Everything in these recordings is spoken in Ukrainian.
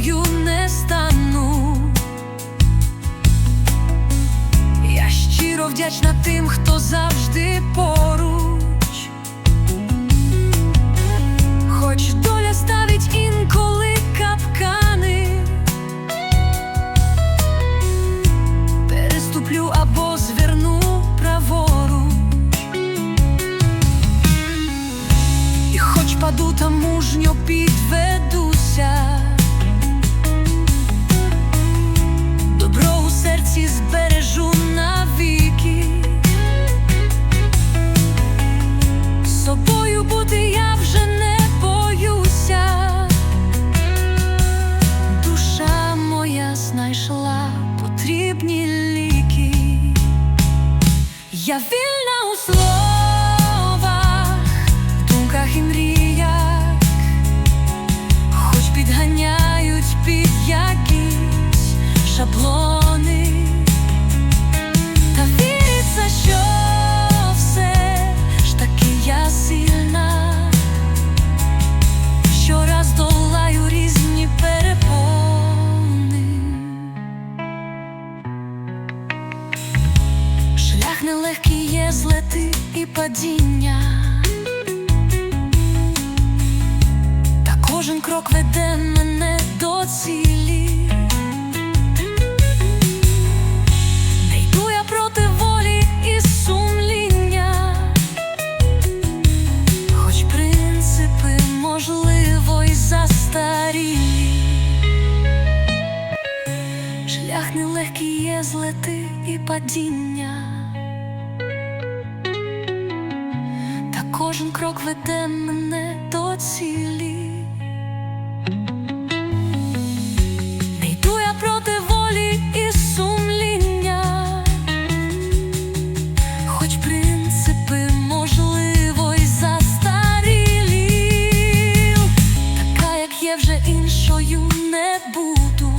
іншою не стану. Я щиро вдячна тим, хто завжди поруч. Хоч доля ставить інколи капкани, переступлю або зверну праворуч. І хоч паду та мужньо підведуся, Бути я вже не боюся. Душа моя знайшла потрібні ліки. Я вільна Шлях нелегкий є злети і падіння, та кожен крок веде мене до цілі. Не йду я проти волі і сумління, хоч принципи можливо й застарілі. Шлях нелегкий є злети і падіння, кожен крок веде мене до цілі. Не йду я проти волі і сумління, хоч принципи можливо й застарілі, така, як є вже іншою не буду.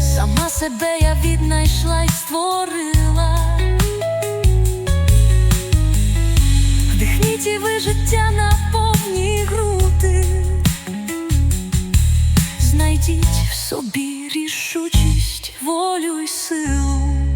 Сама себе я віднайшла й створила. Життя на повні груди. Знайдіть в собі рішучість, волю й силу.